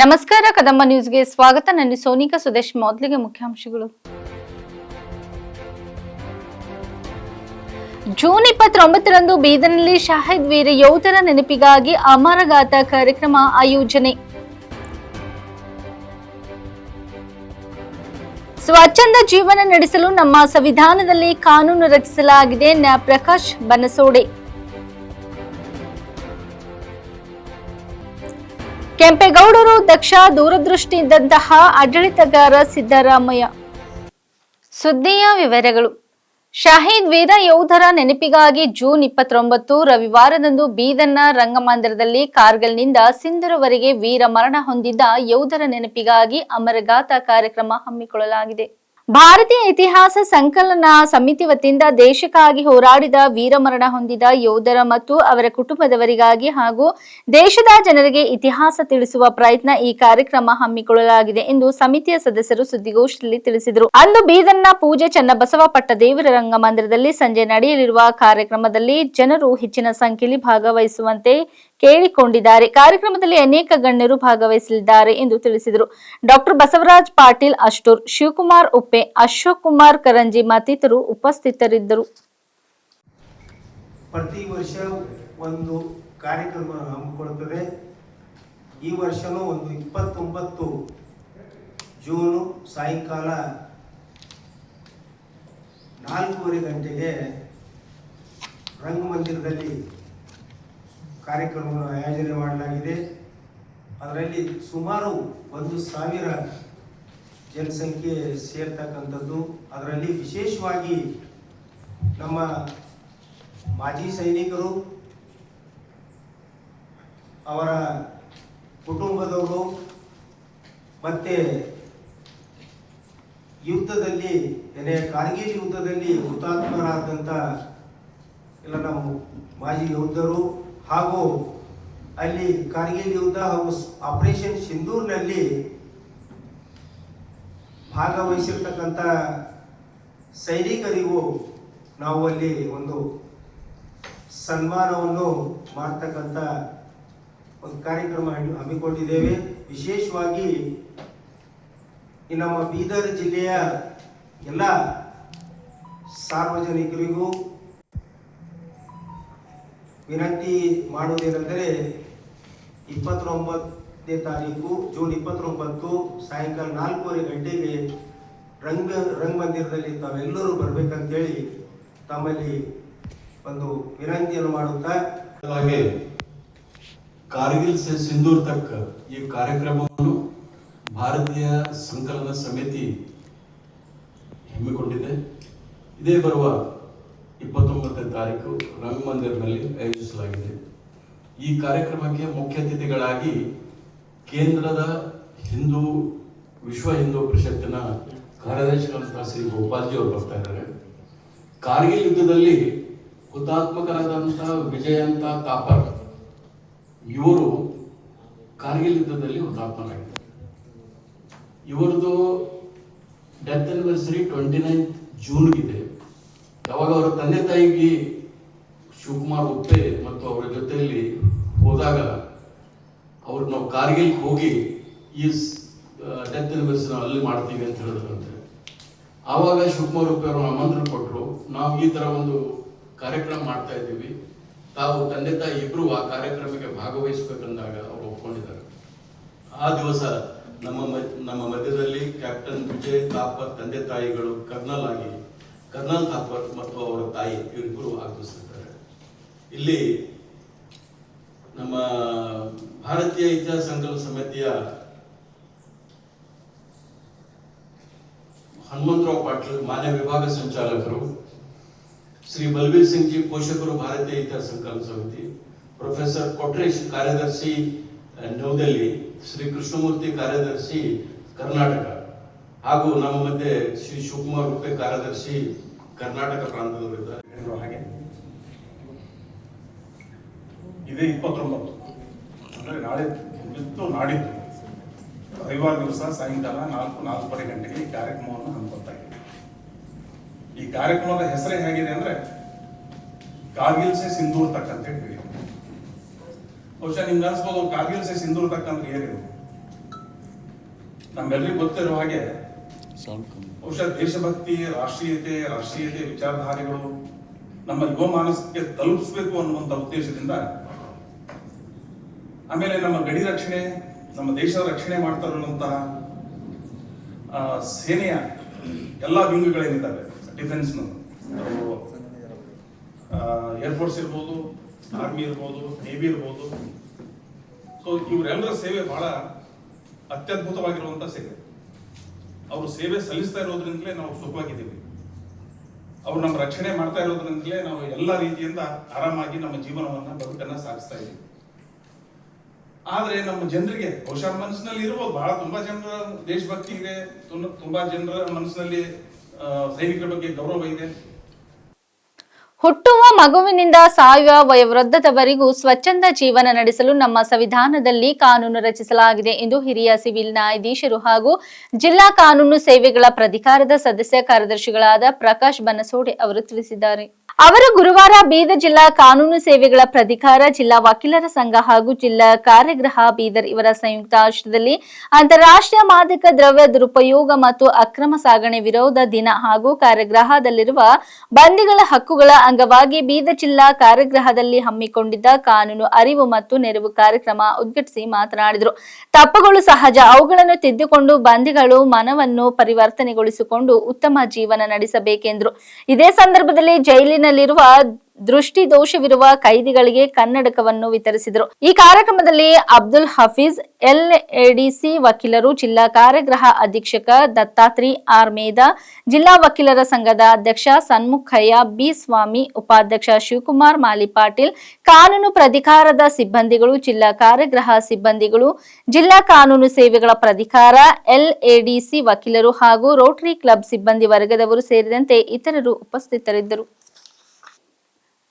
ನಮಸ್ಕಾರ, ಕದಂಬ ನ್ಯೂಸ್ಗೆ ಸ್ವಾಗತ. ನನ್ನ ಸೋನಿಕಾ ಸುದೇಶ್ ಮೊದಲಿಗೆ ಮುಖ್ಯಾಂಶಗಳು. ಜೂನ್ ಇಪ್ಪತ್ತೊಂಬತ್ತರಂದು ಬೀದರ್ನಲ್ಲಿ ಶಾಹಿದ್ ವೀರ ಯೋಧರ ನೆನಪಿಗಾಗಿ ಅಮರಗಾತ ಕಾರ್ಯಕ್ರಮ ಆಯೋಜನೆ. ಸ್ವಚ್ಛಂದ ಜೀವನ ನಡೆಸಲು ನಮ್ಮ ಸಂವಿಧಾನದಲ್ಲಿ ಕಾನೂನು ರಚಿಸಲಾಗಿದೆ ನ್ಯಾ ಪ್ರಕಾಶ್ ಬನಸೋಡೆ. ಕೆಂಪೇಗೌಡರು ದಕ್ಷ ದೂರದೃಷ್ಟಿ ಇದ್ದಂತಹ ಆಡಳಿತಗಾರ ಸಿದ್ದರಾಮಯ್ಯ. ಸುದ್ದಿಯ ವಿವರಗಳು. ಶಾಹೀದ್ ವೀರ ಯೋಧರ ನೆನಪಿಗಾಗಿ ಜೂನ್ ಇಪ್ಪತ್ತೊಂಬತ್ತು ರವಿವಾರದಂದು ಬೀದರ್ನ ರಂಗಮಂದಿರದಲ್ಲಿ ಕಾರ್ಗಲ್ನಿಂದ ಸಿಂಧುರವರೆಗೆ ವೀರ ಮರಣ ಹೊಂದಿದ್ದ ಯೋಧರ ನೆನಪಿಗಾಗಿ ಅಮರಗಾಥ ಕಾರ್ಯಕ್ರಮ ಹಮ್ಮಿಕೊಳ್ಳಲಾಗಿದೆ. ಭಾರತೀಯ ಇತಿಹಾಸ ಸಂಕಲನ ಸಮಿತಿ ವತಿಯಿಂದ ದೇಶಕ್ಕಾಗಿ ಹೋರಾಡಿದ ವೀರಮರಣ ಹೊಂದಿದ ಯೋಧರ ಮತ್ತು ಅವರ ಕುಟುಂಬದವರಿಗಾಗಿ ಹಾಗೂ ದೇಶದ ಜನರಿಗೆ ಇತಿಹಾಸ ತಿಳಿಸುವ ಪ್ರಯತ್ನ ಈ ಕಾರ್ಯಕ್ರಮ ಹಮ್ಮಿಕೊಳ್ಳಲಾಗಿದೆ ಎಂದು ಸಮಿತಿಯ ಸದಸ್ಯರು ಸುದ್ದಿಗೋಷ್ಠಿಯಲ್ಲಿ ತಿಳಿಸಿದರು. ಅಂದು ಬೀದರ್ನ ಪೂಜೆ ಚನ್ನಬಸವ ಪಟ್ಟದೇವರ ರಂಗಮಂದಿರದಲ್ಲಿ ಸಂಜೆ ನಡೆಯಲಿರುವ ಕಾರ್ಯಕ್ರಮದಲ್ಲಿ ಜನರು ಹೆಚ್ಚಿನ ಸಂಖ್ಯೆಯಲ್ಲಿ ಭಾಗವಹಿಸುವಂತೆ ಕೇಳಿಕೊಂಡಿದ್ದಾರೆ. ಕಾರ್ಯಕ್ರಮದಲ್ಲಿ ಅನೇಕ ಗಣ್ಯರು ಭಾಗವಹಿಸಲಿದ್ದಾರೆ ಎಂದು ತಿಳಿಸಿದರು. ಡಾಕ್ಟರ್ ಬಸವರಾಜ್ ಪಾಟೀಲ್, ಅಷ್ಟೂರ್ ಶಿವಕುಮಾರ್ ಉಪ್ಪೆ, ಅಶೋಕ್ ಕುಮಾರ್ ಕರಂಜಿ ಮತ್ತಿತರರು ಉಪಸ್ಥಿತರಿದ್ದರು. ಪ್ರತಿ ವರ್ಷ ಒಂದು ಕಾರ್ಯಕ್ರಮ ಹಮ್ಮಿಕೊಳ್ಳುತ್ತದೆ. ಈ ವರ್ಷವೂ ಒಂದು ಇಪ್ಪತ್ತೊಂಬತ್ತು ಜೂನು ಸಾಯಂಕಾಲ ನಾಲ್ಕೂವರೆ ಗಂಟೆಗೆ ರಂಗಮಂದಿರದಲ್ಲಿ ಕಾರ್ಯಕ್ರಮವನ್ನು ಆಯೋಜನೆ ಮಾಡಲಾಗಿದೆ. ಅದರಲ್ಲಿ ಸುಮಾರು ಒಂದು ಸಾವಿರ ಜನಸಂಖ್ಯೆ ಸೇರ್ತಕ್ಕಂಥದ್ದು. ಅದರಲ್ಲಿ ವಿಶೇಷವಾಗಿ ನಮ್ಮ ಮಾಜಿ ಸೈನಿಕರು, ಅವರ ಕುಟುಂಬದವರು ಮತ್ತೆ ಯುದ್ಧದಲ್ಲಿ, ಏನೇ ಕಾರ್ಗಿಲ್ ಯುದ್ಧದಲ್ಲಿ ಹುತಾತ್ಮರಾದಂಥ ಎಲ್ಲ ನಮ್ಮ ಮಾಜಿ ಯೋಧರು ಹಾಗೂ ಅಲ್ಲಿ ಕಾರ್ಗಿಲ್ ಯುದ್ಧ ಹಾಗೂ ಆಪರೇಷನ್ ಸಿಂಧೂರ್ನಲ್ಲಿ ಭಾಗವಹಿಸಿರ್ತಕ್ಕಂಥ ಸೈನಿಕರಿಗೂ ನಾವು ಅಲ್ಲಿ ಒಂದು ಸನ್ಮಾನವನ್ನು ಮಾಡ್ತಕ್ಕಂಥ ಒಂದು ಕಾರ್ಯಕ್ರಮ ಹಮ್ಮಿ- ಹಮ್ಮಿಕೊಂಡಿದ್ದೇವೆ. ವಿಶೇಷವಾಗಿ ನಮ್ಮ ಬೀದರ್ ಜಿಲ್ಲೆಯ ಎಲ್ಲ ಸಾರ್ವಜನಿಕರಿಗೂ ವಿನಂತಿ ಮಾಡುವುದೇನೆಂದರೆ ಇಪ್ಪತ್ತೊಂಬತ್ತನೇ ತಾರೀಕು, ಜೂನ್ ಇಪ್ಪತ್ತೊಂಬತ್ತು ಸಾಯಂಕಾಲ ನಾಲ್ಕೂವರೆ ಗಂಟೆಗೆ ರಂಗ, ರಂಗಮಂದಿರದಲ್ಲಿ ತಾವೆಲ್ಲರೂ ಬರಬೇಕಂತೇಳಿ ತಮ್ಮಲ್ಲಿ ಒಂದು ವಿನಂತಿಯನ್ನು ಮಾಡುತ್ತಾ ಹಾಗೆ ಕಾರ್ಗಿಲ್ ಸೆ ಸಿಂಧೂರ್ ತಕ್ ಈ ಕಾರ್ಯಕ್ರಮವನ್ನು ಭಾರತೀಯ ಸಂಕಲನ ಸಮಿತಿ ಹಮ್ಮಿಕೊಂಡಿದೆ. ಇದೇ ಬರುವ ಇಪ್ಪತ್ತೊಂಬತ್ತನೇ ತಾರೀಕು ರಂಗಮಂದಿರ್ನಲ್ಲಿ ಆಯೋಜಿಸಲಾಗಿದೆ. ಈ ಕಾರ್ಯಕ್ರಮಕ್ಕೆ ಮುಖ್ಯ ಅತಿಥಿಗಳಾಗಿ ಕೇಂದ್ರದ ಹಿಂದೂ, ವಿಶ್ವ ಹಿಂದೂ ಪರಿಷತ್ತಿನ ಕಾರ್ಯದರ್ಶಿಗಳಂತಹ ಶ್ರೀ ಗೋಪಾಲ್ಜಿ ಅವರು ಬರ್ತಾ ಇದ್ದಾರೆ. ಕಾರ್ಗಿಲ್ ಯುದ್ಧದಲ್ಲಿ ಹುತಾತ್ಮಕರಾದಂತಹ ವಿಜಯಂತ ಕಾಪರ್ ಇವರು ಕಾರ್ಗಿಲ್ ಯುದ್ಧದಲ್ಲಿ ಹುತಾತ್ಮರಾಗಿದ್ದಾರೆ. ಇವರದು ಡೆತ್ ಅನಿವರ್ಸರಿ ಟ್ವೆಂಟಿ ನೈನ್ತ್ ಜೂನ್ಗಿದೆ ಯಾವಾಗ ಅವರ ತಂದೆ ತಾಯಿಗೆ ಶಿವಕುಮಾರ್ ಉಪ್ಪೆ ಮತ್ತು ಅವರ ಜೊತೆಯಲ್ಲಿ ಹೋದಾಗ ಅವ್ರು ನಾವು ಕಾರ್ಗಿಲ್ ಹೋಗಿ ಈ ಡೆತ್ ಆನಿವರ್ಸರಿ ಅಲ್ಲಿ ಮಾಡ್ತೀವಿ ಅಂತ ಹೇಳಿದ್ರಂತೆ. ಆವಾಗ ಶಿವಕುಮಾರ್ ಉಪ್ಪೆ ಅವರು ಆಮಂತ್ರಣ ಕೊಟ್ಟರು ನಾವು ಈ ಥರ ಒಂದು ಕಾರ್ಯಕ್ರಮ ಮಾಡ್ತಾ ಇದ್ದೀವಿ. ತಾವು ತಂದೆ ತಾಯಿ ಇಬ್ರು ಆ ಕಾರ್ಯಕ್ರಮಕ್ಕೆ ಭಾಗವಹಿಸಬೇಕಂದಾಗ ಅವರು ಒಪ್ಕೊಂಡಿದ್ದಾರೆ. ಆ ದಿವಸ ನಮ್ಮ ನಮ್ಮ ಮಧ್ಯದಲ್ಲಿ ಕ್ಯಾಪ್ಟನ್ ವಿಜಯ್ ತಾಪರ್ ತಂದೆ ತಾಯಿಗಳು ಕರ್ನಲ್ ಆಗಿ ಕರ್ನಲ್ ಥಾಪರ್ ಮತ್ತು ಅವರ ತಾಯಿ ಇವರಿಬ್ಬರು ಆಗಮಿಸಿರ್ತಾರೆ. ಇಲ್ಲಿ ನಮ್ಮ ಭಾರತೀಯ ಇತಿಹಾಸ ಸಂಕಲ್ಪ ಸಮಿತಿಯ ಹನುಮಂತರಾವ್ ಪಾಟೀಲ್ ಮಾನ್ಯ ವಿಭಾಗ ಸಂಚಾಲಕರು, ಶ್ರೀ ಬಲ್ಬೀರ್ ಸಿಂಗ್ ಜಿ ಪೋಷಕರು ಭಾರತೀಯ ಇತಿಹಾಸ ಸಂಕಲ್ಪ ಸಮಿತಿ, ಪ್ರೊಫೆಸರ್ ಕೊಟ್ರೇಶ್ ಕಾರ್ಯದರ್ಶಿ ನವದೆಹಲಿ, ಶ್ರೀ ಕೃಷ್ಣಮೂರ್ತಿ ಕಾರ್ಯದರ್ಶಿ ಕರ್ನಾಟಕ ಹಾಗೂ ನಮ್ಮ ಮಧ್ಯೆ ಶ್ರೀ ಶಿವಕುಮಾರ್ ಉಪ್ಪೆ ಕಾರ್ಯದರ್ಶಿ ಕರ್ನಾಟಕ ಪ್ರಾಂತದವರಿದ್ದಾರೆ ಹೇಳಿರೋ ಹಾಗೆ? ಇದೇ ಇಪ್ಪತ್ತೊಂಬತ್ತು. ಅಂದರೆ ನಾಳೆ ಬಿತ್ತು ನಾಡಿದ್ದು. ರವಿವಾರ ದಿವಸ ಸಾಯಂಕಾಲ ನಾಲ್ಕು, ನಾಲ್ಕೂವರೆ ಗಂಟೆಗೆ ಈ ಕಾರ್ಯಕ್ರಮವನ್ನು ಹಮ್ಮಿಕೊಳ್ತಾ ಇದೆ ಈ ಕಾರ್ಯಕ್ರಮದ ಹೆಸರೇ ಹೇಗಿದೆ ಅಂದ್ರೆ ಕಾರ್ಗಿಲ್ ಸೆ ಸಿಂಧೂರ್ ತಕ್ ಅಂತ ಹೇಳಿ. ಬಹುಶಃ ನಿಮ್ಗೆ ಅನ್ಸ್ಬೋದು ಕಾರ್ಗಿಲ್ ಸೆ ಸಿಂಧೂರ್ ತಕ್ ಅಂದ್ರೆ ಏನಿದು? ನಮ್ಮೆಲ್ಲರಿಗೂ ಗೊತ್ತಿರೋ ಹಾಗೆ ಬಹುಶಃ ದೇಶಭಕ್ತಿ, ರಾಷ್ಟ್ರೀಯತೆ ರಾಷ್ಟ್ರೀಯತೆ ವಿಚಾರಧಾರೆಗಳು ನಮ್ಮ ಯುವ ಮಾನಸಕ್ಕೆ ತಲುಪಿಸಬೇಕು ಅನ್ನುವಂಥ ಉದ್ದೇಶದಿಂದ ಆಮೇಲೆ ನಮ್ಮ ಗಡಿ ರಕ್ಷಣೆ, ನಮ್ಮ ದೇಶದ ರಕ್ಷಣೆ ಮಾಡ್ತಾ ಇರುವಂತಹ ಸೇನೆಯ ಎಲ್ಲ ವಿಂಗ್ಗಳೇನಿದ್ದಾವೆ ಡಿಫೆನ್ಸ್ನ ಏರ್ಫೋರ್ಸ್ ಇರ್ಬೋದು ಆರ್ಮಿ ಇರ್ಬೋದು ನೇವಿ ಇರ್ಬೋದು. ಸೊ ಇವರೆಲ್ಲರ ಸೇವೆ ಬಹಳ ಅತ್ಯದ್ಭುತವಾಗಿರುವಂಥ ಸೇವೆ. ಅವರು ಸೇವೆ ಸಲ್ಲಿಸ್ತಾ ಇರೋದ್ರಿಂದಲೇ ನಾವು ಸುಖವಾಗಿದ್ದೀವಿ. ಅವ್ರು ನಮ್ಮ ರಕ್ಷಣೆ ಮಾಡ್ತಾ ಇರೋದ್ರಿಂದಲೇ ನಾವು ಎಲ್ಲ ರೀತಿಯಿಂದ ಆರಾಮಾಗಿ ನಮ್ಮ ಜೀವನವನ್ನ ಬದುಕನ್ನ ಸಾಗಿಸ್ತಾ ಇದ್ದೀವಿ. ಆದರೆ ನಮ್ಮ ಜನರಿಗೆ, ಬಹುಶಃ ಮನಸ್ಸಿನಲ್ಲಿ ಇರ್ಬೋದು, ಬಹಳ ತುಂಬಾ ಜನರ ದೇಶಭಕ್ತಿ ಇದೆ, ತುಂಬ- ಜನರ ಮನಸ್ಸಿನಲ್ಲಿ ಸೈನಿಕರ ಬಗ್ಗೆ ಗೌರವ ಇದೆ. ಹುಟ್ಟುವ ಮಗುವಿನಿಂದ ಸಾಯುವ ವಯೋವೃದ್ಧದವರೆಗೂ ಸ್ವಚ್ಛಂದ ಜೀವನ ನಡೆಸಲು ನಮ್ಮ ಸಂವಿಧಾನದಲ್ಲಿ ಕಾನೂನು ರಚಿಸಲಾಗಿದೆ ಎಂದು ಹಿರಿಯ ಸಿವಿಲ್ ನ್ಯಾಯಾಧೀಶರು ಹಾಗೂ ಜಿಲ್ಲಾ ಕಾನೂನು ಸೇವೆಗಳ ಪ್ರಾಧಿಕಾರದ ಸದಸ್ಯ ಕಾರ್ಯದರ್ಶಿಗಳಾದ ಪ್ರಕಾಶ್ ಬನಸೋಡೆ ಅವರು ತಿಳಿಸಿದ್ದಾರೆ. ಅವರು ಗುರುವಾರ ಬೀದರ್ ಜಿಲ್ಲಾ ಕಾನೂನು ಸೇವೆಗಳ ಪ್ರಾಧಿಕಾರ, ಜಿಲ್ಲಾ ವಕೀಲರ ಸಂಘ ಹಾಗೂ ಜಿಲ್ಲಾ ಕಾರ್ಯಗ್ರಹ ಬೀದರ್ ಇವರ ಸಂಯುಕ್ತ ಆಶ್ರಯದಲ್ಲಿ ಅಂತಾರಾಷ್ಟ್ರೀಯ ಮಾದಕ ದ್ರವ್ಯ ದುರುಪಯೋಗ ಮತ್ತು ಅಕ್ರಮ ಸಾಗಣೆ ವಿರೋಧ ದಿನ ಹಾಗೂ ಕಾರ್ಯಗ್ರಹದಲ್ಲಿರುವ ಬಂದಿಗಳ ಹಕ್ಕುಗಳ ಅಂಗವಾಗಿ ಬೀದರ್ ಜಿಲ್ಲಾ ಕಾರ್ಯಗೃಹದಲ್ಲಿ ಹಮ್ಮಿಕೊಂಡಿದ್ದ ಕಾನೂನು ಅರಿವು ಮತ್ತು ನೆರವು ಕಾರ್ಯಕ್ರಮ ಉದ್ಘಾಟಿಸಿ ಮಾತನಾಡಿದರು. ತಪ್ಪುಗಳು ಸಹಜ, ಅವುಗಳನ್ನು ತಿದ್ದುಕೊಂಡು ಬಂಧಿಗಳು ಮನವನ್ನು ಪರಿವರ್ತನೆಗೊಳಿಸಿಕೊಂಡು ಉತ್ತಮ ಜೀವನ ನಡೆಸಬೇಕೆಂದರು. ಇದೇ ಸಂದರ್ಭದಲ್ಲಿ ಜೈಲಿನಲ್ಲಿರುವ ದೃಷ್ಟಿ ದೋಷವಿರುವ ಕೈದಿಗಳಿಗೆ ಕನ್ನಡಕವನ್ನು ವಿತರಿಸಿದರು. ಈ ಕಾರ್ಯಕ್ರಮದಲ್ಲಿ ಅಬ್ದುಲ್ ಹಫೀಜ್ ಎಲ್ಎಡಿಸಿ ವಕೀಲರು, ಜಿಲ್ಲಾ ಕಾರ್ಯಗ್ರಹ ಅಧೀಕ್ಷಕ ದತ್ತಾತ್ರಿ ಆರ್ ಮೇದಾ ಜಿಲ್ಲಾ ವಕೀಲರ ಸಂಘದ ಅಧ್ಯಕ್ಷ ಸನ್ಮುಖಯ್ಯ, ಬಿ ಸ್ವಾಮಿ, ಉಪಾಧ್ಯಕ್ಷ ಶಿವಕುಮಾರ್, ಮಾಲಿ ಪಾಟೀಲ್, ಕಾನೂನು ಪ್ರಾಧಿಕಾರದ ಸಿಬ್ಬಂದಿಗಳು, ಜಿಲ್ಲಾ ಕಾರ್ಯಗ್ರಹ ಸಿಬ್ಬಂದಿಗಳು, ಜಿಲ್ಲಾ ಕಾನೂನು ಸೇವೆಗಳ ಪ್ರಾಧಿಕಾರ ಎಲ್ಎಡಿಸಿ ವಕೀಲರು ಹಾಗೂ ರೋಟರಿ ಕ್ಲಬ್ ಸಿಬ್ಬಂದಿ ವರ್ಗದವರು ಸೇರಿದಂತೆ ಇತರರು ಉಪಸ್ಥಿತರಿದ್ದರು.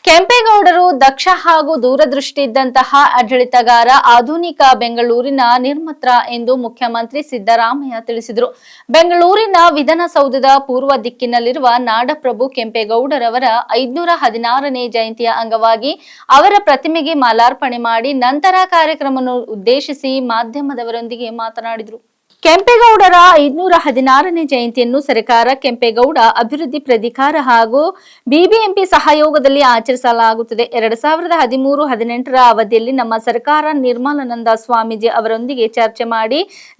ಕೆಂಪೇಗೌಡರು ದಕ್ಷ ಹಾಗೂ ದೂರದೃಷ್ಟಿ ಇದ್ದಂತಹ ಆಡಳಿತಗಾರ ಆಧುನಿಕ ಬೆಂಗಳೂರಿನ ನಿರ್ಮತ್ರ ಎಂದು ಮುಖ್ಯಮಂತ್ರಿ ಸಿದ್ದರಾಮಯ್ಯ ತಿಳಿಸಿದರು. ಬೆಂಗಳೂರಿನ ವಿಧಾನಸೌಧದ ಪೂರ್ವ ದಿಕ್ಕಿನಲ್ಲಿರುವ ನಾಡಪ್ರಭು ಕೆಂಪೇಗೌಡರವರ ಐದುನೂರ ಹದಿನಾರನೇ ಜಯಂತಿಯ ಅಂಗವಾಗಿ ಅವರ ಪ್ರತಿಮೆಗೆ ಮಾಲಾರ್ಪಣೆ ಮಾಡಿ ನಂತರ ಕಾರ್ಯಕ್ರಮವನ್ನು ಉದ್ದೇಶಿಸಿ ಮಾಧ್ಯಮದವರೊಂದಿಗೆ ಮಾತನಾಡಿದರು. ಕೆಂಪೇಗೌಡರ ಐದುನೂರ ಹದಿನಾರನೇ ಜಯಂತಿಯನ್ನು ಸರ್ಕಾರ ಕೆಂಪೇಗೌಡ ಅಭಿವೃದ್ಧಿ ಪ್ರಾಧಿಕಾರ ಹಾಗೂ ಬಿಬಿಎಂಪಿ ಸಹಯೋಗದಲ್ಲಿ ಆಚರಿಸಲಾಗುತ್ತದೆ. ಎರಡ್ ಸಾವಿರದ ಹದಿಮೂರು ಹದಿನೆಂಟರ ಅವಧಿಯಲ್ಲಿ ನಮ್ಮ ಸರ್ಕಾರ ನಿರ್ಮಲಾನಂದ ಸ್ವಾಮೀಜಿ ಅವರೊಂದಿಗೆ ಚರ್ಚೆ ಮಾಡಿ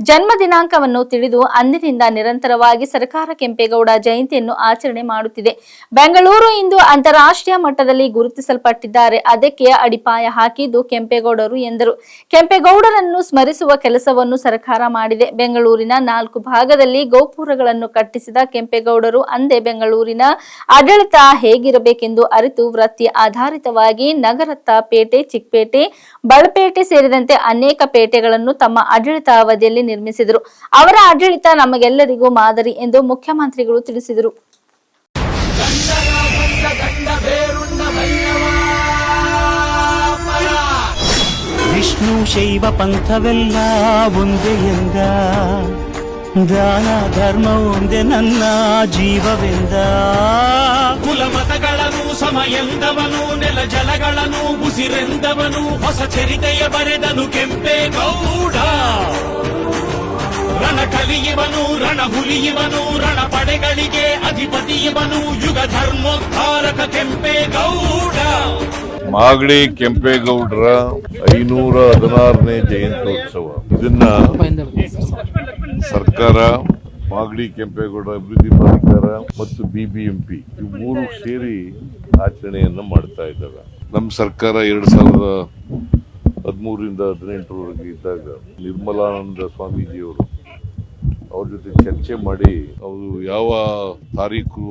ಜನ್ಮ ದಿನಾಂಕವನ್ನು ತಿಳಿದು ಅಂದಿನಿಂದ ನಿರಂತರವಾಗಿ ಸರ್ಕಾರ ಕೆಂಪೇಗೌಡ ಜಯಂತಿಯನ್ನು ಆಚರಣೆ ಮಾಡುತ್ತಿದೆ. ಬೆಂಗಳೂರು ಇಂದು ಅಂತಾರಾಷ್ಟ್ರೀಯ ಮಟ್ಟದಲ್ಲಿ ಗುರುತಿಸಲ್ಪಟ್ಟಿದ್ದಾರೆ. ಅದಕ್ಕೆ ಅಡಿಪಾಯ ಹಾಕಿದ್ದು ಕೆಂಪೇಗೌಡರು ಎಂದರು. ಕೆಂಪೇಗೌಡರನ್ನು ಸ್ಮರಿಸುವ ಕೆಲಸವನ್ನು ಸರ್ಕಾರ ಮಾಡಿದೆ. ಬೆಂಗಳೂರಿನ ನಾಲ್ಕು ಭಾಗದಲ್ಲಿ ಗೋಪುರಗಳನ್ನು ಕಟ್ಟಿಸಿದ ಕೆಂಪೇಗೌಡರು, ಅಂದೇ ಬೆಂಗಳೂರಿನ ಆಡಳಿತ ಹೇಗಿರಬೇಕೆಂದು ಅರಿತು ವೃತ್ತಿ ಆಧಾರಿತವಾಗಿ ನಗರತ್ತ ಪೇಟೆ, ಚಿಕ್ಕಪೇಟೆ ಬಳಪೇಟೆ ಸೇರಿದಂತೆ ಅನೇಕ ಪೇಟೆಗಳನ್ನು ತಮ್ಮ ಆಡಳಿತ ಅವಧಿಯಲ್ಲಿ ನಿರ್ಮಿಸಿದರು. ಅವರ ಆಡಳಿತ ನಮಗೆಲ್ಲರಿಗೂ ಮಾದರಿ ಎಂದು ಮುಖ್ಯಮಂತ್ರಿಗಳು ತಿಳಿಸಿದರು. ವಿಷ್ಣು ಶೈವ ಪಂಥವೆಲ್ಲ ಒಂದೇ ಎಂದ ದಾನ ಧರ್ಮ ಒಂದೇ ನನ್ನ ಜೀವವೆಂದ ಕುಲ ಮತಗಳನ್ನು ಸಮ ಎಂದವನು ನೆಲ ಜಲಗಳನ್ನು ಉಸಿರೆಂದವನು ಹೊಸ ಚರಿತೆಯ ಬರೆದನು ಕೆಂಪೇಗೌಡ ರಣ ಕಲಿಯುವನು ರಣ ಹುಲಿಯುವನು ರಣ ಪಡೆಗಳಿಗೆ ಅಧಿಪತಿಯುವನು ಯುಗ ಧರ್ಮೋದ್ಧಾರಕ ಕೆಂಪೇಗೌಡ ಮಾಗಡಿ ಕೆಂಪೇಗೌಡರ ಐನೂರ ಹದಿನಾರನೇ ಜಯಂತ್ಯೋತ್ಸವ. ಇದನ್ನ ಸರ್ಕಾರ ಮಾಗಡಿ ಕೆಂಪೇಗೌಡ ಅಭಿವೃದ್ಧಿ ಪ್ರಾಧಿಕಾರ ಮತ್ತು ಬಿಬಿಎಂಪಿ ಈ ಮೂರು ಸೇರಿ ಆಚರಣೆಯನ್ನ ಮಾಡ್ತಾ ಇದ್ದಾರೆ. ನಮ್ಮ ಸರ್ಕಾರ ಎರಡ್ ಸಾವಿರದ ಹದಿಮೂರಿಂದ ಹದಿನೆಂಟರವರೆಗೆ ಇದ್ದಾಗ ನಿರ್ಮಲಾನಂದ ಸ್ವಾಮೀಜಿಯವರು ಅವ್ರ ಜೊತೆ ಚರ್ಚೆ ಮಾಡಿ ಅವರು ಯಾವ ತಾರೀಕು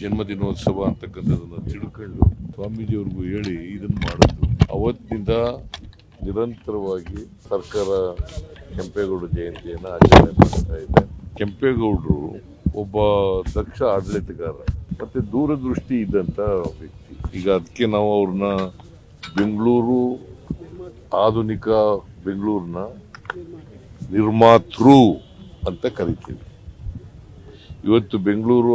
ಜನ್ಮದಿನೋತ್ಸವ ಅಂತಕ್ಕಂಥದ್ದನ್ನು ತಿಳ್ಕೊಂಡು ಸ್ವಾಮೀಜಿಯವ್ರಿಗೂ ಹೇಳಿ ಇದನ್ನ ಮಾಡಿದ್ರು. ಅವತ್ತಿನಿಂದ ನಿರಂತರವಾಗಿ ಸರ್ಕಾರ ಕೆಂಪೇಗೌಡ ಜಯಂತಿಯನ್ನ ಆಚರಣೆ ಮಾಡ್ತಾ ಇದೆ. ಕೆಂಪೇಗೌಡರು ಒಬ್ಬ ದಕ್ಷ ಆಡಳಿತಗಾರ, ಮತ್ತೆ ದೂರದೃಷ್ಟಿ ಇದ್ದಂತ ವ್ಯಕ್ತಿ. ಈಗ ಅದಕ್ಕೆ ನಾವು ಅವ್ರನ್ನ ಬೆಂಗಳೂರು ಆಧುನಿಕ ಬೆಂಗಳೂರಿನ ನಿರ್ಮಾತೃ ಅಂತ ಕರಿತೀವಿ. ಇವತ್ತು ಬೆಂಗಳೂರು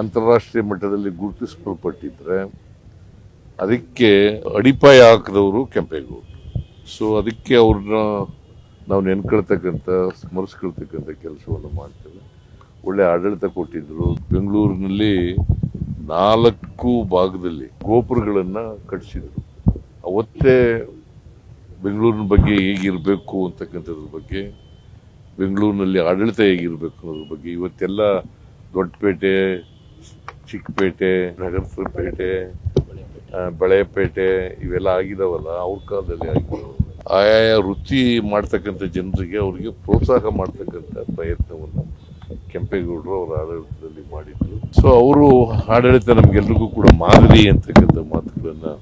ಅಂತಾರಾಷ್ಟ್ರೀಯ ಮಟ್ಟದಲ್ಲಿ ಗುರುತಿಸಲ್ಪಟ್ಟಿದ್ರೆ ಅದಕ್ಕೆ ಅಡಿಪಾಯ ಹಾಕಿದವರು ಕೆಂಪೇಗೌಡರು. ಸೊ ಅದಕ್ಕೆ ಅವ್ರನ್ನ ನಾವು ನೆನ್ಕೊಳ್ತಕ್ಕಂಥ, ಸ್ಮರಿಸ್ಕೊಳ್ತಕ್ಕಂಥ ಕೆಲಸವನ್ನು ಮಾಡ್ತೇವೆ. ಒಳ್ಳೆ ಆಡಳಿತ ಕೊಟ್ಟಿದ್ರು. ಬೆಂಗಳೂರಿನಲ್ಲಿ ನಾಲ್ಕು ಭಾಗದಲ್ಲಿ ಗೋಪುರಗಳನ್ನು ಕಟ್ಟಿಸಿದರು ಅವತ್ತೇ ಬೆಂಗಳೂರಿನ ಬಗ್ಗೆ ಹೇಗಿರಬೇಕು ಅಂತಕ್ಕಂಥದ್ರ ಬಗ್ಗೆ, ಬೆಂಗಳೂರಿನಲ್ಲಿ ಆಡಳಿತ ಹೇಗಿರಬೇಕು ಅನ್ನೋದ್ರ ಬಗ್ಗೆ ಇವತ್ತೆಲ್ಲ ದೊಡ್ಡಪೇಟೆ ಚಿಕ್ಕಪೇಟೆ ನಗರಪೇಟೆ ಆ, ಬಳೆಪೇಟೆ ಇವೆಲ್ಲ ಆಗಿದಾವಲ್ಲ ಅವ್ರ ಕಾಲದಲ್ಲಿ ಆಗಿದ್ದಾವೆ ಆಯಾಯ ವೃತ್ತಿ ಮಾಡ್ತಕ್ಕಂಥ ಜನರಿಗೆ ಅವರಿಗೆ ಪ್ರೋತ್ಸಾಹ ಮಾಡ್ತಕ್ಕಂಥ ಪ್ರಯತ್ನವನ್ನು ಕೆಂಪೇಗೌಡರು ಅವರ ಆಡಳಿತದಲ್ಲಿ ಮಾಡಿದ್ರು. ಸೊ ಅವರು ಆಡಳಿತ ನಮ್ಗೆಲ್ರಿಗೂ ಕೂಡ ಮಾದರಿ ಅಂತಕ್ಕಂಥ ಮಾತುಗಳನ್ನು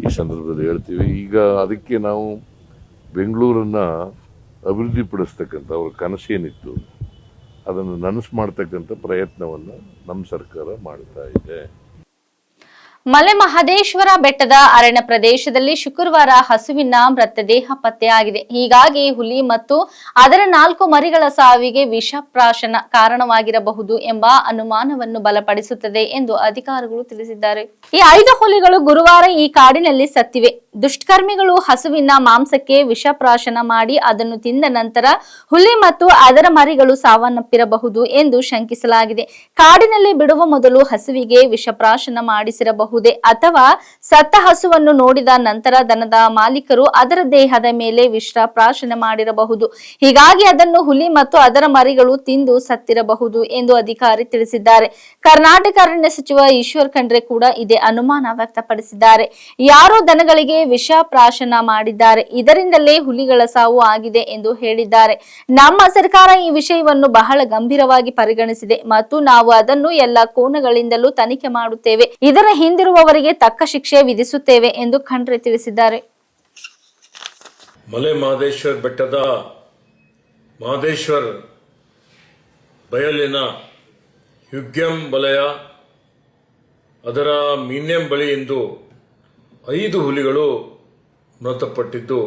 ಈ ಸಂದರ್ಭದಲ್ಲಿ ಹೇಳ್ತೀವಿ. ಈಗ ಅದಕ್ಕೆ ನಾವು ಬೆಂಗಳೂರನ್ನ ಅಭಿವೃದ್ಧಿಪಡಿಸ್ತಕ್ಕಂಥ ಅವ್ರ ಕನಸೇನಿತ್ತು. ಅದನ್ನು ನನಸು ಮಾಡ್ತಕ್ಕಂಥ ಪ್ರಯತ್ನವನ್ನು ನಮ್ಮ ಸರ್ಕಾರ ಮಾಡ್ತಾ ಇದೆ. ಮಲೆ ಮಹದೇಶ್ವರ ಬೆಟ್ಟದ ಅರಣ್ಯ ಪ್ರದೇಶದಲ್ಲಿ ಶುಕ್ರವಾರ ಹಸುವಿನ ಮೃತದೇಹ ಪತ್ತೆಯಾಗಿದೆ. ಹೀಗಾಗಿ ಹುಲಿ ಮತ್ತು ಅದರ ನಾಲ್ಕು ಮರಿಗಳ ಸಾವಿಗೆ ವಿಷಪ್ರಾಶನ ಕಾರಣವಾಗಿರಬಹುದು ಎಂಬ ಅನುಮಾನವನ್ನು ಬಲಪಡಿಸುತ್ತದೆ ಎಂದು ಅಧಿಕಾರಿಗಳು ತಿಳಿಸಿದ್ದಾರೆ. ಈ ಐದು ಹುಲಿಗಳು ಗುರುವಾರ ಈ ಕಾಡಿನಲ್ಲಿ ಸತ್ತಿವೆ. ದುಷ್ಕರ್ಮಿಗಳು ಹಸುವಿನ ಮಾಂಸಕ್ಕೆ ವಿಷಪ್ರಾಶನ ಮಾಡಿ ಅದನ್ನು ತಿಂದ ನಂತರ ಹುಲಿ ಮತ್ತು ಅದರ ಮರಿಗಳು ಸಾವನ್ನಪ್ಪಿರಬಹುದು ಎಂದು ಶಂಕಿಸಲಾಗಿದೆ. ಕಾಡಿನಲ್ಲಿ ಬಿಡುವ ಮೊದಲು ಹಸುವಿಗೆ ವಿಷಪ್ರಾಶನ ಮಾಡಿಸಿರಬಹುದೇ. ಅಥವಾ ಸತ್ತ ಹಸುವನ್ನು ನೋಡಿದ ನಂತರ ದನದ ಮಾಲೀಕರು ಅದರ ದೇಹದ ಮೇಲೆ ವಿಷಪ್ರಾಶನ ಮಾಡಿರಬಹುದು. ಹೀಗಾಗಿ ಅದನ್ನು ಹುಲಿ ಮತ್ತು ಅದರ ಮರಿಗಳು ತಿಂದು ಸತ್ತಿರಬಹುದು ಎಂದು ಅಧಿಕಾರಿ ತಿಳಿಸಿದ್ದಾರೆ. ಕರ್ನಾಟಕ ಅರಣ್ಯ ಸಚಿವ ಈಶ್ವರ್ ಖಂಡ್ರೆ ಕೂಡ ಇದೇ ಅನುಮಾನ ವ್ಯಕ್ತಪಡಿಸಿದ್ದಾರೆ. ಯಾರೋ ದನಗಳಿಗೆ ವಿಷ ಪ್ರಾಶನ ಮಾಡಿದ್ದಾರೆ. ಇದರಿಂದಲೇ ಹುಲಿಗಳ ಸಾವು ಆಗಿದೆ ಎಂದು ಹೇಳಿದ್ದಾರೆ. ನಮ್ಮ ಸರ್ಕಾರ ಈ ವಿಷಯವನ್ನು ಬಹಳ ಗಂಭೀರವಾಗಿ ಪರಿಗಣಿಸಿದೆ ಮತ್ತು ನಾವು ಅದನ್ನು ಎಲ್ಲ ಕೋನಗಳಿಂದಲೂ ತನಿಖೆ ಮಾಡುತ್ತೇವೆ. ಇದರ ಹಿಂದಿರುವವರಿಗೆ ತಕ್ಕ ಶಿಕ್ಷೆ ವಿಧಿಸುತ್ತೇವೆ ಎಂದು ಖಂಡ್ರೆ ತಿಳಿಸಿದ್ದಾರೆ. ಮಲೆ ಮಹದೇಶ್ವರ್ ಬೆಟ್ಟದ ಮಹದೇಶ್ವರ್ ಬಯಲಿನ ಯುಗ್ಯಂ ವಲಯ, ಅದರ ಮೀನ್ಯಂ ಬಳಿ ಎಂದು ಐದು ಹುಲಿಗಳು ಮೃತಪಟ್ಟಿದ್ದು,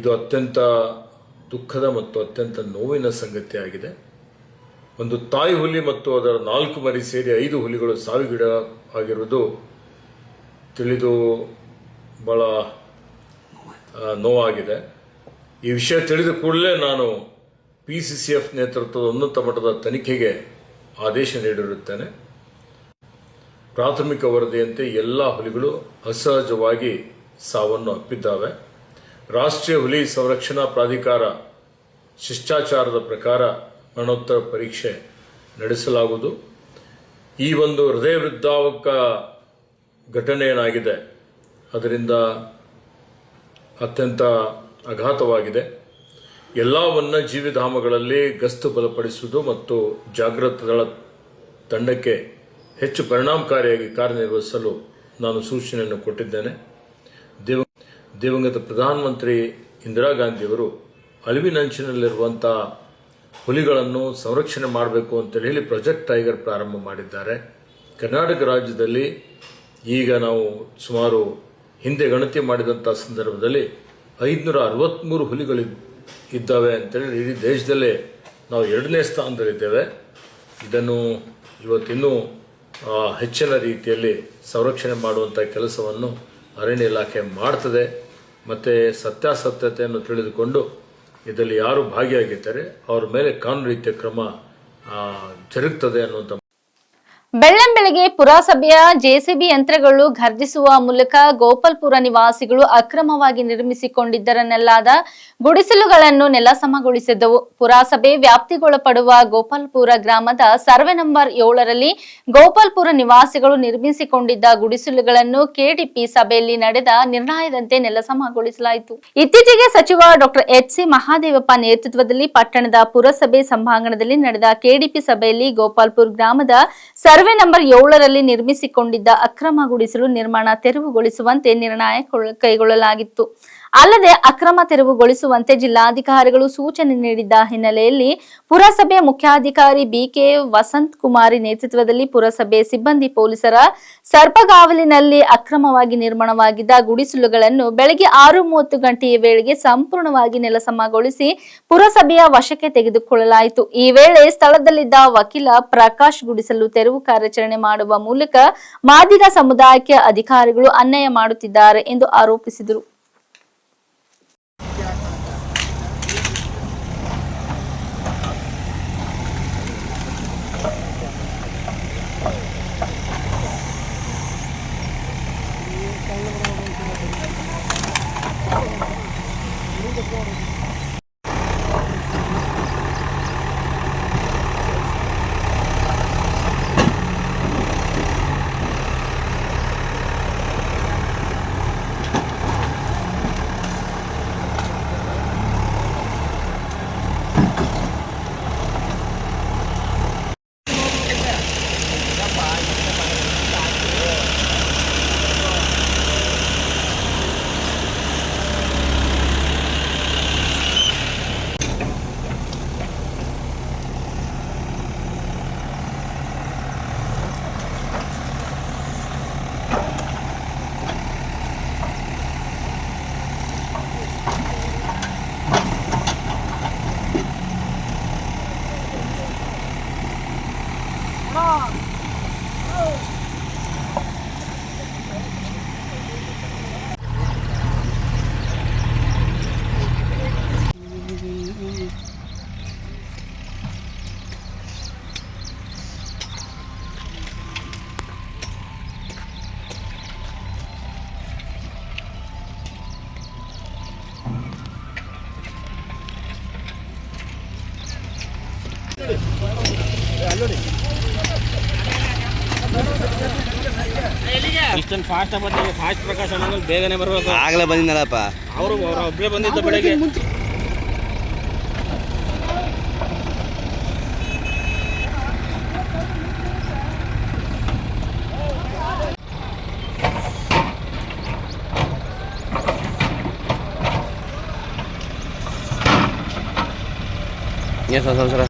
ಇದು ಅತ್ಯಂತ ದುಃಖದ ಮತ್ತು ಅತ್ಯಂತ ನೋವಿನ ಸಂಗತಿಯಾಗಿದೆ. ಒಂದು ತಾಯಿ ಹುಲಿ ಮತ್ತು ಅದರ ನಾಲ್ಕು ಮರಿ ಸೇರಿ ಐದು ಹುಲಿಗಳು ಸಾವಿಗಿಡ ಆಗಿರುವುದು ತಿಳಿದು ಬಹಳ ನೋವಾಗಿದೆ. ಈ ವಿಷಯ ತಿಳಿದ ಕೂಡಲೇ ನಾನು ಪಿ ಸಿ ಸಿ ಎಫ್ ನೇತೃತ್ವದ ಉನ್ನತ ಮಟ್ಟದ ತನಿಖೆಗೆ ಆದೇಶ ನೀಡಿರುತ್ತೇನೆ. ಪ್ರಾಥಮಿಕ ವರದಿಯಂತೆ ಎಲ್ಲ ಹುಲಿಗಳು ಅಸಹಜವಾಗಿ ಸಾವನ್ನು ಅಪ್ಪಿದ್ದಾವೆ. ರಾಷ್ಟ್ರೀಯ ಹುಲಿ ಸಂರಕ್ಷಣಾ ಪ್ರಾಧಿಕಾರ ಶಿಷ್ಟಾಚಾರದ ಪ್ರಕಾರ ಮರಣೋತ್ತರ ಪರೀಕ್ಷೆ ನಡೆಸಲಾಗುವುದು. ಈ ಒಂದು ಹೃದಯ ವೃದ್ಧಾವಕ ಘಟನೆ ಏನಾಗಿದೆ? ಅದರಿಂದ ಅತ್ಯಂತ ಆಘಾತವಾಗಿದೆ ಎಲ್ಲ ವನ್ಯಜೀವಿಧಾಮಗಳಲ್ಲಿ ಗಸ್ತು ಬಲಪಡಿಸುವುದು ಮತ್ತು ಜಾಗೃತ ದಳ ತಂಡಕ್ಕೆ ಹೆಚ್ಚು ಪರಿಣಾಮಕಾರಿಯಾಗಿ ಕಾರ್ಯನಿರ್ವಹಿಸಲು ನಾನು ಸೂಚನೆಯನ್ನು ಕೊಟ್ಟಿದ್ದೇನೆ. ದಿವ, ದಿವಂಗತ ಪ್ರಧಾನಮಂತ್ರಿ ಇಂದಿರಾ ಗಾಂಧಿಯವರು ಅಳಿವಿನಂಚಿನಲ್ಲಿರುವಂಥ ಹುಲಿಗಳನ್ನು ಸಂರಕ್ಷಣೆ ಮಾಡಬೇಕು ಅಂತ ಹೇಳಿ ಪ್ರಾಜೆಕ್ಟ್ ಟೈಗರ್ ಪ್ರಾರಂಭ ಮಾಡಿದ್ದಾರೆ. ಕರ್ನಾಟಕ ರಾಜ್ಯದಲ್ಲಿ ಈಗ ನಾವು ಸುಮಾರು ಹಿಂದೆ ಗಣತಿ ಮಾಡಿದಂಥ ಸಂದರ್ಭದಲ್ಲಿ ಐದುನೂರ ಅರವತ್ತ್ಮೂರು ಹುಲಿಗಳು ಇದ್ದಾವೆ ಅಂತೇಳಿ ಇಡೀ ದೇಶದಲ್ಲೇ ನಾವು ಎರಡನೇ ಸ್ಥಾನದಲ್ಲಿದ್ದೇವೆ. ಇದನ್ನು ಇವತ್ತಿನ್ನೂ ಹೆಚ್ಚಿನ ರೀತಿಯಲ್ಲಿ ಸಂರಕ್ಷಣೆ ಮಾಡುವಂಥ ಕೆಲಸವನ್ನು ಅರಣ್ಯ ಇಲಾಖೆ ಮಾಡ್ತದೆ. ಮತ್ತು ಸತ್ಯಾಸತ್ಯತೆಯನ್ನು ತಿಳಿದುಕೊಂಡು ಇದರಲ್ಲಿ ಯಾರು ಭಾಗಿಯಾಗಿದ್ದಾರೆ ಅವರ ಮೇಲೆ ಕಾನೂನು ರೀತಿಯ ಕ್ರಮ ಜರುಗ್ತದೆ ಅನ್ನುವಂಥ ಬೆಳ್ಳಂಬೆಳಗ್ಗೆ ಪುರಸಭೆಯ ಜೆಸಿಬಿ ಯಂತ್ರಗಳು ಘರ್ಜಿಸುವ ಮೂಲಕ ಗೋಪಾಲ್ಪುರ ನಿವಾಸಿಗಳು ಅಕ್ರಮವಾಗಿ ನಿರ್ಮಿಸಿಕೊಂಡಿದ್ದರನ್ನೆಲ್ಲಾದ ಗುಡಿಸಲುಗಳನ್ನು ನೆಲಸಮಗೊಳಿಸಿದ್ದವು. ಪುರಸಭೆ ವ್ಯಾಪ್ತಿಗೊಳಪಡುವ ಗೋಪಾಲ್ಪುರ ಗ್ರಾಮದ ಸರ್ವೆ ನಂಬರ್ ಏಳರಲ್ಲಿ ಗೋಪಾಲ್ಪುರ ನಿವಾಸಿಗಳು ನಿರ್ಮಿಸಿಕೊಂಡಿದ್ದ ಗುಡಿಸಲುಗಳನ್ನು ಕೆಡಿಪಿ ಸಭೆಯಲ್ಲಿ ನಡೆದ ನಿರ್ಣಯದಂತೆ ನೆಲಸಮಗೊಳಿಸಲಾಯಿತು. ಇತ್ತೀಚೆಗೆ ಸಚಿವ ಡಾಕ್ಟರ್ ಎಚ್ ಸಿ ಮಹಾದೇವಪ್ಪ ನೇತೃತ್ವದಲ್ಲಿ ಪಟ್ಟಣದ ಪುರಸಭೆ ಸಭಾಂಗಣದಲ್ಲಿ ನಡೆದ ಕೆಡಿಪಿ ಸಭೆಯಲ್ಲಿ ಗೋಪಾಲ್ಪುರ್ ಗ್ರಾಮದ ನಂಬರ್ ಏಳರಲ್ಲಿ ನಿರ್ಮಿಸಿಕೊಂಡಿದ್ದ ಅಕ್ರಮ ಗುಡಿಸಲು ನಿರ್ಮಾಣ ತೆರವುಗೊಳಿಸುವಂತೆ ನಿರ್ಣಯ ಕೈಗೊಳ್ಳಲಾಗಿತ್ತು. ಅಲ್ಲದೆ ಅಕ್ರಮ ತೆರವುಗೊಳಿಸುವಂತೆ ಜಿಲ್ಲಾಧಿಕಾರಿಗಳು ಸೂಚನೆ ನೀಡಿದ್ದ ಹಿನ್ನೆಲೆಯಲ್ಲಿ ಪುರಸಭೆ ಮುಖ್ಯಾಧಿಕಾರಿ ಬಿಕೆ ವಸಂತ್ ಕುಮಾರಿ ನೇತೃತ್ವದಲ್ಲಿ ಪುರಸಭೆ ಸಿಬ್ಬಂದಿ ಪೊಲೀಸರ ಸರ್ಪಗಾವಲಿನಲ್ಲಿ ಅಕ್ರಮವಾಗಿ ನಿರ್ಮಾಣವಾಗಿದ್ದ ಗುಡಿಸಲುಗಳನ್ನು ಬೆಳಗ್ಗೆ ಆರು ಮೂವತ್ತು ಗಂಟೆಯ ವೇಳೆಗೆ ಸಂಪೂರ್ಣವಾಗಿ ನೆಲಸಮಗೊಳಿಸಿ ಪುರಸಭೆಯ ವಶಕ್ಕೆ ತೆಗೆದುಕೊಳ್ಳಲಾಯಿತು. ಈ ವೇಳೆ ಸ್ಥಳದಲ್ಲಿದ್ದ ವಕೀಲ ಪ್ರಕಾಶ್ ಗುಡಿಸಲು ತೆರವು ಕಾರ್ಯಾಚರಣೆ ಮಾಡುವ ಮೂಲಕ ಮಾದಿಗ ಸಮುದಾಯಕ್ಕೆ ಅಧಿಕಾರಿಗಳು ಅನ್ಯಾಯ ಮಾಡುತ್ತಿದ್ದಾರೆ ಎಂದು ಆರೋಪಿಸಿದರು. 啊哦。ಬಂದಿದೆ ಫಾಸ್ಟ್ ಪ್ರಕಾಶ್ ಬೇಗನೆ ಬರಬೇಕು. ಆಗ್ಲೇ ಬಂದಿದ್ದಲ್ಲಪ್ಪ ಅವರು ಅವ್ರು ಒಬ್ಬರೇ ಬಂದಿದ್ದ ಬೆಳಗ್ಗೆ. ಎಸ್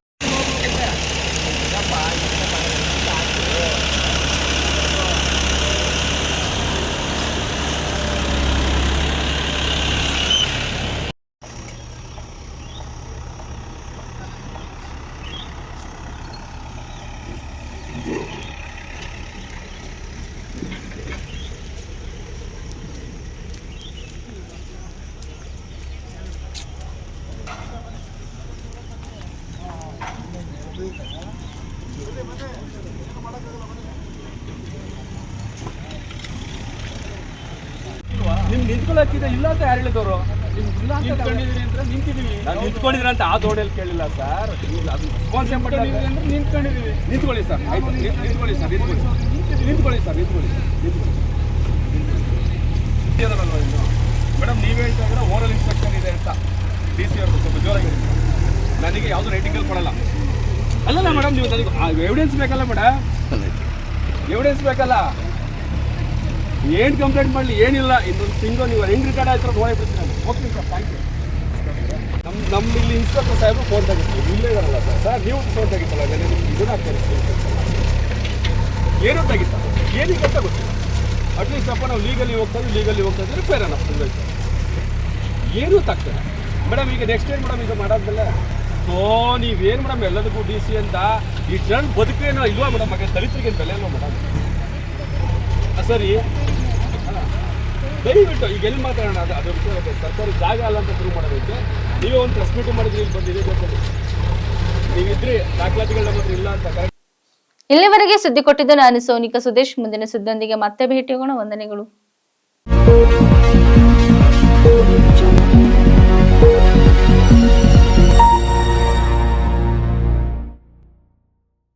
ನಿಂತ್ಕೊಳ್ಳೋಕ್ಕಿದೆ ಇಲ್ಲ ಅಂತ ಯಾರು ಹೇಳಿದವರು? ಇಲ್ಲ ಅಂತ ನಿಂತ್ಕೊಂಡಿದ್ರ ಆ ದೋಡಲ್ಲಿ ಕೇಳಿಲ್ಲ ಸರ್. ನಿಂತ್ಕೊಂಡಿದೀವಿ. ನಿಂತ್ಕೊಳ್ಳಿ ಸರ್. ಆಯ್ತು. ನಿಂತ್- ನಿಂತ್ಕೊಳ್ಳಿ ಸರ್. ನಿಂತ್ಕೊಳ್ಳಿ ನಿಂತ್ಕೊಳ್ಳಿ ಸರ್. ನಿಂತ್ಕೊಳ್ಳಿ ನಿಂತ್ಕೊಳ್ಳಿ. ಮೇಡಮ್ ನೀವು ಹೇಳ್ತಾ ಇದ್ರೆ ಓರಲ್ ಇನ್ಸ್ಟ್ರಕ್ಷನ್ ಇದೆ ಅಂತ ಡಿ ಸಿ ಅವರು ಸ್ವಲ್ಪ ಜೋರಾಗಿ ನನಗೆ ಯಾವುದು ರೈಟಿಂಗಲ್ಲಿ ಕೊಡಲ್ಲ. ಅಲ್ಲಲ್ಲ ಮೇಡಮ್ ನೀವು ನನಗೆ ಎವಿಡೆನ್ಸ್ ಬೇಕಲ್ಲ ಮೇಡಮ್? ಎವಿಡೆನ್ಸ್ ಬೇಕಲ್ಲ? ಏನು ಕಂಪ್ಲೇಂಟ್ ಮಾಡಲಿ? ಏನಿಲ್ಲ. ಇನ್ನೊಂದು ತಿಂಗಳು ನೀವು ಹೆಂಗ್ ರಿಕಾರ್ಡ್ ಆಯ್ತು ನೋಡಿ ಬಿಡ್ತೀನಿ ಓಕೆ ಸರ್ ಥ್ಯಾಂಕ್ ಯು ನಮ್ಮ ನಮ್ಮ ಇಲ್ಲಿ ಇನ್ಸ್ಪೆಕ್ಟರ್ ಸಾಹೇಬರು ಫೋನ್ ತೆಗಿತೀವಿ ಇಲ್ಲೇ ಇದಾರಲ್ಲ ಸರ್ ಸರ್ ನೀವು ಫೋನ್ ತೆಗಿತಲ್ಲ ನೆನೆ ಇದನ್ನ ಆಗ್ತಾರೆ ಏನೂ ತೆಗಿತ ಏನಿಗೆ ಅಂತ ಗೊತ್ತಿಲ್ಲ ಅಟ್ಲೀಸ್ಟ್ ಅಪ್ಪ, ನಾವು ಲೀಗಲಿ ಹೋಗ್ತಾ ಇದ್ದೀವಿ ಲೀಗಲಿ ಹೋಗ್ತಾ ಇದ್ದೀವಿ. ಫೇರ್ ಅನ್ನ ಏನೂ ತಗ್ತಾರೆ ಮೇಡಮ್ ಈಗ ನೆಕ್ಸ್ಟ್ ಏನು ಮೇಡಮ್ ಇದು ಮಾಡಾದ್ಮೇಲೆ? ಓ, ನೀವೇನು ಮೇಡಮ್ ಎಲ್ಲದಕ್ಕೂ ಡಿ ಸಿ ಅಂತ? ಈ ಜನ ಬದುಕೇನೋ ಇಲ್ವಾ ಮೇಡಮ್ ಹಾಗೆ ದಲಿತರಿಗೆ ಬೆಲೆ ಇಲ್ವಾ ಮೇಡಮ್ ಸರಿ. ದಯವಿಟ್ಟು ಈಗ ಎಲ್ಲಿ ಮಾತಾಡೋಣ? ಅದು ಅದು ವಿಷಯ ಗೊತ್ತಾಯ್ತು. ಸರ್ಕಾರಿ ಜಾಗ ಅಲ್ಲ ಅಂತ ಶುರು ಮಾಡೋದಕ್ಕೆ ನೀವೇ ಒಂದು ಪ್ರೆಸ್ ಮೀಟಿಂಗ್ ಮಾಡಿದ್ರಿ ಇಲ್ಲಿ ಬಂದಿದೆ ಗೊತ್ತಿಲ್ಲ ನೀವಿದ್ರಿ ದಾಖಲಾತಿಗಳು ನಮ್ಮ ಹತ್ರ ಇಲ್ಲ ಅಂತ ಕರೆಕ್ಟ್ ಇಲ್ಲಿವರೆಗೆ ಸುದ್ದಿ ಕೊಟ್ಟಿದ್ದು ನಾನು ಸೋನಿಕಾ ಸುದೇಶ್. ಮುಂದಿನ ಸುದ್ದಿಯೊಂದಿಗೆ ಮತ್ತೆ ಭೇಟಿ ಭೇಟಿಯಾಗೋಣ. ವಂದನೆಗಳು.